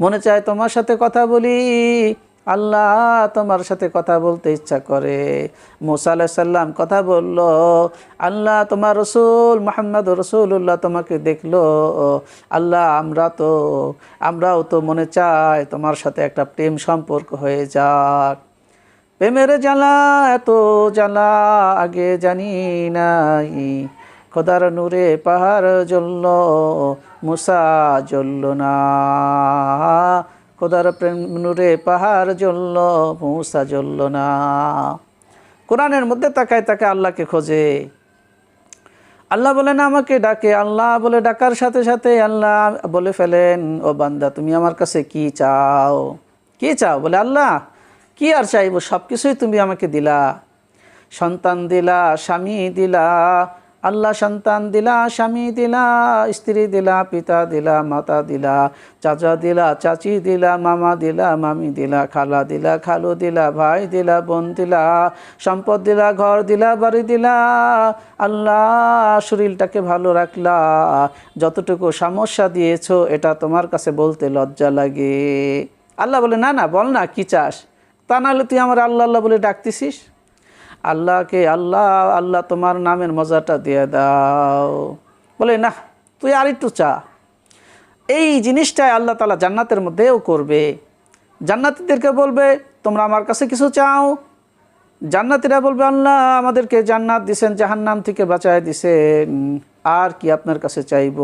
মনে চায় তোমার সাথে কথা বলি। আল্লাহ তোমার সাথে কথা বলতে ইচ্ছা করে। মোসা সাল্লাম কথা বলল, আল্লাহ তোমার রসুল মোহাম্মদ রসুল্লাহ তোমাকে দেখল। আল্লাহ, আমরা তো, আমরাও তো মনে চাই তোমার সাথে একটা প্রেম সম্পর্ক হয়ে যাক। প্রেমের জ্বালা, এত জ্বালা আগে জানি নাই। খোদার নূরে পাহাড় জ্বলল, মুসা জ্বলল না। খোদার প্রেম নূরে পাহাড় জ্বলল, মুসা জ্বলল না। কোরআনের মধ্যে তাকায় তাকে আল্লাহকে খোঁজে। আল্লাহ বলেন আমাকে ডাকে। আল্লাহ বলে, ডাকার সাথে সাথে আল্লাহ বলে ফেলেন, ও বান্দা, তুমি আমার কাছে কি চাও? কি চাও? বলে, আল্লাহ, কি আর চাইব? সব কিছুই তুমি আমাকে দিলা। সন্তান দিলা, স্বামী দিলা আল্লাহ সন্তান দিলা, স্বামী দিলা, স্ত্রী দিলা, পিতা দিলা, মাতা দিলা, চাচা দিলা, চাচি দিলা, মামা দিলা, মামি দিলা, খালা দিলা, খালু দিলা, ভাই দিলা, বোন দিলা, সম্পদ দিলা, ঘর দিলা, বাড়ি দিলা। আল্লাহ, শরীরটাকে ভালো রাখলা। যতটুকু সমস্যা দিয়েছ, এটা তোমার কাছে বলতে লজ্জা লাগে। আল্লাহ বলে, না না, বল না, কি চাস? তা নাহলে তুই আমার আল্লাহ আল্লাহ বলে ডাকতেছিস? আল্লাহকে আল্লাহ আল্লাহ তোমার নামের মজাটা দিয়ে দাও। বলে না তুই আর একটু চা। এই জিনিসটাই আল্লাহ তালা জান্নাতের মধ্যেও করবে। জান্নাতিদেরকে বলবে, তোমরা আমার কাছে কিছু চাও? জান্নাতিরা বলবে, আল্লাহ, আমাদেরকে জান্নাত দিছেন, জাহান্নাম থেকে বাঁচায় দিছেন। আর কি আপনার কাছে চাইব?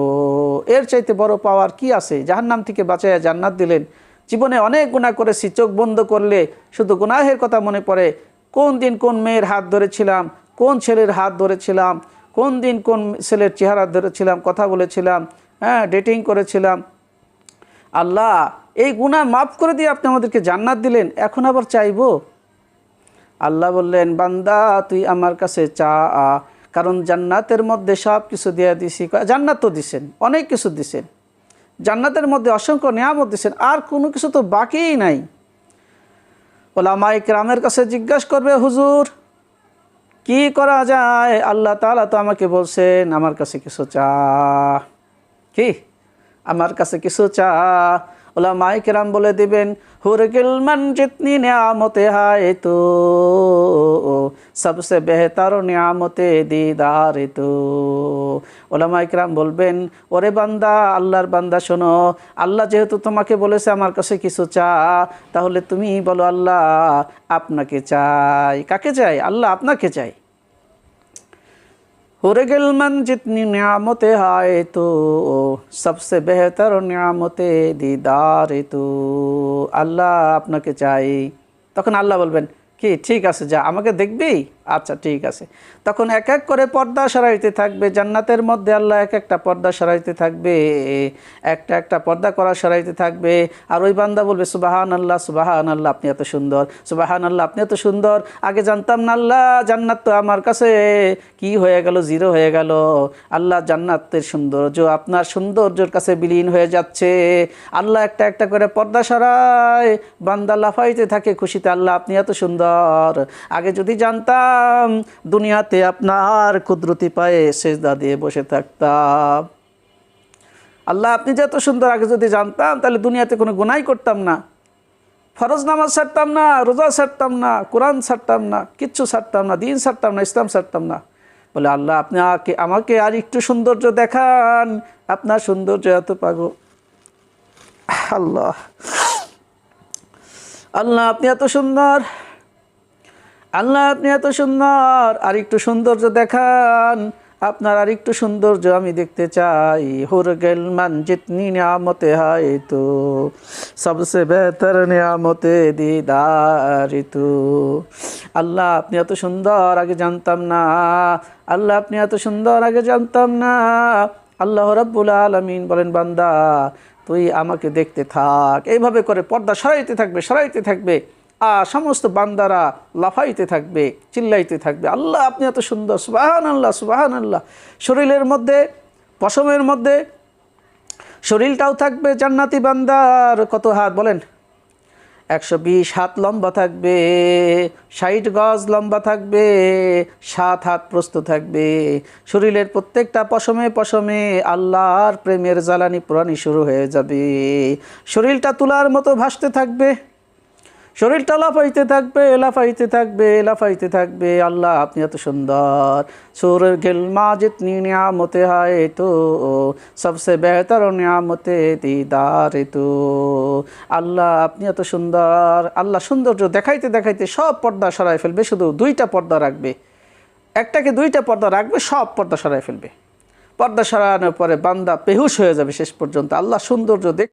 এর চাইতে বড় পাওয়ার কি আছে? জাহান্নাম থেকে বাঁচায় জান্নাত দিলেন। জীবনে অনেক গুণা করেছি, চোখ বন্ধ করলে শুধু গুনাহের কথা মনে পড়ে। কোন দিন কোন মেয়ের হাত ধরেছিলাম, কোন ছেলের হাত ধরেছিলাম, কোন দিন কোন ছেলের চেহারা ধরেছিলাম, কথা বলেছিলাম হ্যাঁ ডেটিং করেছিলাম। আল্লাহ, এই গুণা মাফ করে দিয়ে আপনি আমাদেরকে জান্নাত দিলেন, এখন আবার চাইব? আল্লাহ বললেন, বান্দা, তুই আমার কাছে চা, আ। কারণ জান্নাতের মধ্যে সব কিছু দিয়ে দিছি। জান্নাত তো দিছেন, অনেক কিছু দিছেন। জান্নাতের মধ্যে অসংখ্য নিয়ামত দিছেন, আর কোনো কিছু তো বাকিই নাই। ওলামাই ইকরামের কাছে জিজ্ঞাসা করবে, হুজুর, কি করা যায়? আল্লাহ তালা তো আমাকে বলছেন, আমার কাছে কিছু চা। কি? আমার কাছে কিছু চা। ওলা মাইক রাম বলে দিবেন হুরগিল মান জিতনি নিয়ামতে হায় তো, সবসে বেহতার নিয়ামতে দিদার তো। ওলামা ইকরাম বলবেন, ওরে বান্দা, আল্লাহর বান্দা শোনো, আল্লাহ যেহেতু তোমাকে বলেছে আমার কাছে কিছু চা, তাহলে তুমি বলো, আল্লাহ আপনাকে চাই। কাকে চাই? আল্লাহ আপনাকে চাই। हुरगिल मन जितनी नियामतें आए तो सबसे बेहतर নিয়ামতে দিদার তো আল্লাহ আপনাকে চাই তখন আল্লাহ বলবেন কি ঠিক আছে যা আমাকে দেখবি আচ্ছা ঠিক আছে। তখন এক এক করে পর্দা সরাইতে থাকবে, জান্নাতের মধ্যে আল্লাহ এক একটা পর্দা সরাইতে থাকবে, একটা একটা পর্দা করা সরাইতে থাকবে, আর ওই বান্দা বলবে সুবাহান আল্লাহ সুবাহান আল্লাহ আপনি এত সুন্দর সুবাহান আল্লাহ আপনি এত সুন্দর, আগে জানতাম না আল্লাহ, জান্নাত তো আমার কাছে, কি হয়ে গেল, জিরো হয়ে গেল, আল্লাহ জান্নাতের সৌন্দর্য আপনার সৌন্দর্যের কাছে বিলীন হয়ে যাচ্ছে, আল্লাহ একটা একটা করে পর্দা সরায়, বান্দা লাফাইতে থাকে খুশিতে, আল্লাহ আপনি এত সুন্দর, আগে যদি জানতাম দুনিয়াতে আপনার কুদরতি পায়ে সেজদা দিয়ে বসে থাকতাম। আল্লাহ, আপনি যে এত সুন্দর আগে যদি জানতাম, তাহলে দুনিয়াতে কোনো গুনাই করতাম না। ফরজ নামাজ ছাড়তাম না, রোজা ছাড়তাম না, কোরআন ছাড়তাম না, কিচ্ছু ছাড়তাম না, দিন ছাড়তাম না, ইসলাম ছাড়তাম না। বলে, আল্লাহ, আপনি আকে আমাকে আর একটু সৌন্দর্য দেখান, আপনার সৌন্দর্য এত পাগো আল্লাহ। আল্লাহ, আপনি এত সুন্দর। আল্লাহ, আপনি এত সুন্দর। আর একটু সৌন্দর্য দেখান। আপনার আর একটু সৌন্দর্য আমি দেখতে চাই। হুর গেল মান জিতনি নিয়ামতে হায় তো। সবসে বেহতর নিয়ামতে দিদার তো। আল্লাহ, আপনি এত সুন্দর, আগে জানতাম না। আল্লাহ, আপনি এত সুন্দর, আগে জানতাম না। আল্লাহ রাব্বুল আলমিন বলেন, বান্দা, তুই আমাকে দেখতে থাক। এইভাবে করে পর্দা সরাইতে থাকবে সরাইতে থাকবে। সমস্ত বান্দারা লাফাইতে থাকবে, চিল্লাইতে থাকবে। আল্লাহ, আপনি এত সুন্দর সুবাহান আল্লাহ সুবাহান আল্লাহ শরীরের মধ্যে, পশমের মধ্যে, শরীরটাও থাকবে জান্নাতি বান্দার। কত হাত বলেন? একশো বিশ হাত লম্বা থাকবে, ষাট গজ লম্বা থাকবে, সাত হাত প্রস্ত থাকবে। শরীরের প্রত্যেকটা পশমে পশমে আল্লাহর প্রেমের জ্বালানি পুরানি শুরু হয়ে যাবে। শরীরটা তুলার মতো ভাসতে থাকবে। শরীরটা লাফাইতে থাকবে লাফাইতে থাকবে লাফাইতে থাকবে। আল্লাহ, আপনি এত সুন্দর। সুর গিল মাজিতনি নিয়ামতে হায় তো। সবসে বেহতর নিয়ামতে দিদার তো। আল্লাহ, আপনি এত সুন্দর। আল্লাহ, সৌন্দর্য দেখাইতে দেখাইতে সব পর্দা সরাই ফেলবে। শুধু দুইটা পর্দা রাখবে। একটাকে দুইটা পর্দা রাখবে, সব পর্দা সরাই ফেলবে। পর্দা সরানোর পরে বান্দা বেহুশ হয়ে যাবে শেষ পর্যন্ত। আল্লাহ সৌন্দর্য দেখ